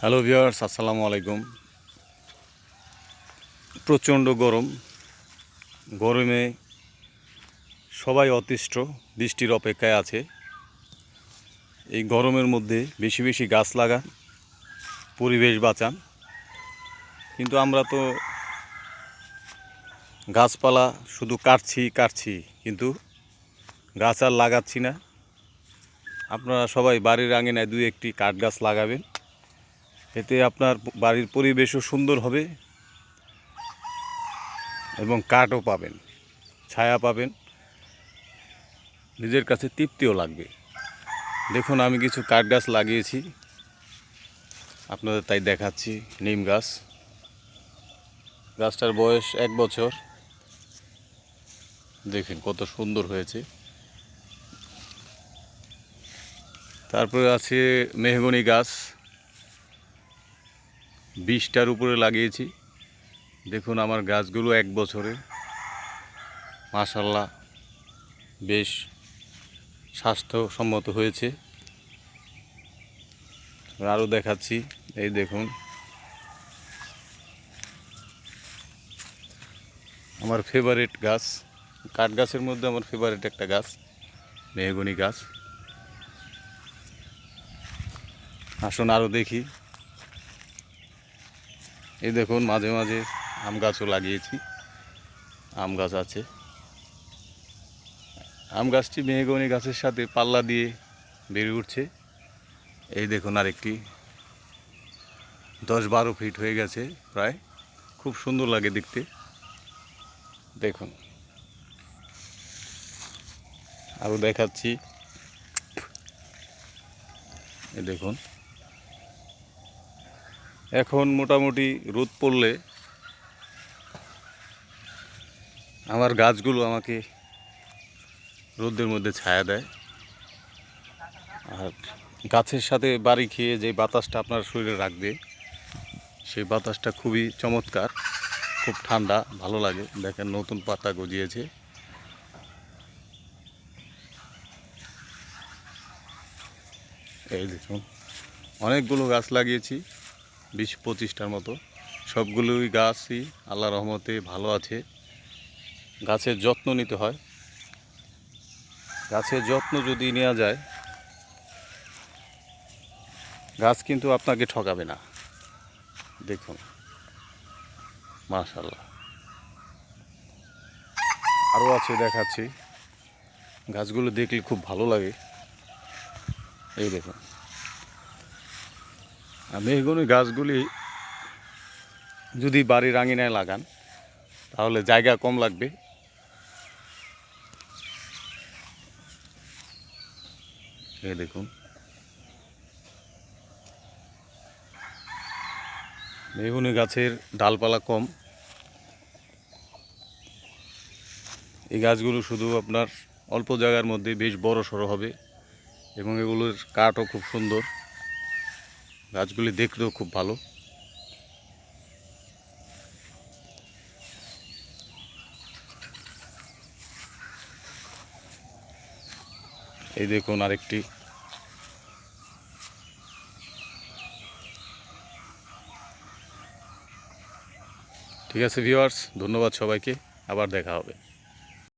Hello viewers, আসসালামু আলাইকুম। প্রচণ্ড গরম। গরমে সবাই অতিষ্ঠ, বৃষ্টির অপেক্ষায় আছে। এই গরমের মধ্যে বেশি বেশি গাছ লাগান, পরিবেশ বাঁচান। কিন্তু আমরা তো গাছপালা শুধু কাটছি কাটছি, কিন্তু গাছ আর লাগাচ্ছি না। আপনারা সবাই বাড়ির আঙিনায় দুই একটি কাঠ গাছ লাগাবেন। এতে আপনার বাড়ির পরিবেশও সুন্দর হবে এবং কাঠও পাবেন, ছায়া পাবেন, নিজের কাছে তৃপ্তিও লাগবে। দেখুন, আমি কিছু কাঠ গাছ লাগিয়েছি, আপনাদের তাই দেখাচ্ছি, নিম গাছ। গাছটার বয়স এক বছর। দেখেন কত সুন্দর হয়েছে। তারপরে আছে মেহগনি গাছ। বিশটার উপরে লাগিয়েছি। দেখুন আমার গাছগুলো এক বছরে। মাশাল্লাহ, বেশ স্বাস্থ্যসম্মত হয়েছে। আরও দেখাচ্ছি, এই দেখুন। আমার ফেভারিট গাছ, কাঠ গাছের মধ্যে আমার ফেভারিট একটা গাছ, মেহগনি গাছ। আসুন আরও দেখি। এই দেখুন, মাঝে মাঝে আম গাছও লাগিয়েছি। আম গাছ আছে। আম গাছটি মেহগনি গাছের সাথে পাল্লা দিয়ে বেড়ে উঠছে। এই দেখুন আরেকটি। দশ বারো ফিট হয়ে গেছে প্রায়। খুব সুন্দর লাগে দেখতে। দেখুন। আরও দেখাচ্ছি। দেখুন। এখন মোটামুটি রোদ পড়লে আমার গাছগুলো আমাকে রোদের মধ্যে ছায়া দেয়। আর গাছের সাথে বাড়ি খেয়ে যে বাতাসটা আপনার শরীরে রাখবে, সেই বাতাসটা খুবই চমৎকার, খুব ঠান্ডা, ভালো লাগে। দেখেন নতুন পাতা গজিয়েছে। এই দেখুন, অনেকগুলো গাছ লাগিয়েছি। বিশ পঁচিশটার মতো। সবগুলোই গাছই আল্লাহ রহমতে ভালো আছে। গাছের যত্ন নিতে হয়। গাছের যত্ন যদি নেওয়া যায়, গাছ কিন্তু আপনাকে ঠকাবে না। দেখুন। মাশাল্লাহ আরও আছে দেখাচ্ছি। গাছগুলো দেখলে খুব ভালো লাগে। এই দেখুন। মেহগুনি গাছগুলি যদি বাড়ির আঙিনায় লাগান, তাহলে জায়গা কম লাগবে। এই দেখুন। মেহগুনি গাছের ডালপালা কম। এই গাছগুলো শুধু আপনার অল্প জায়গার মধ্যে বেশ বড় সড়ো হবে এবং এগুলোর কাঠও খুব সুন্দর। গাছগুলি দেখতেও খুব ভালো। এই দেখুন আরেকটি। ঠিক আছে ভিউয়ার্স ধন্যবাদ সবাইকে। আবার দেখা হবে।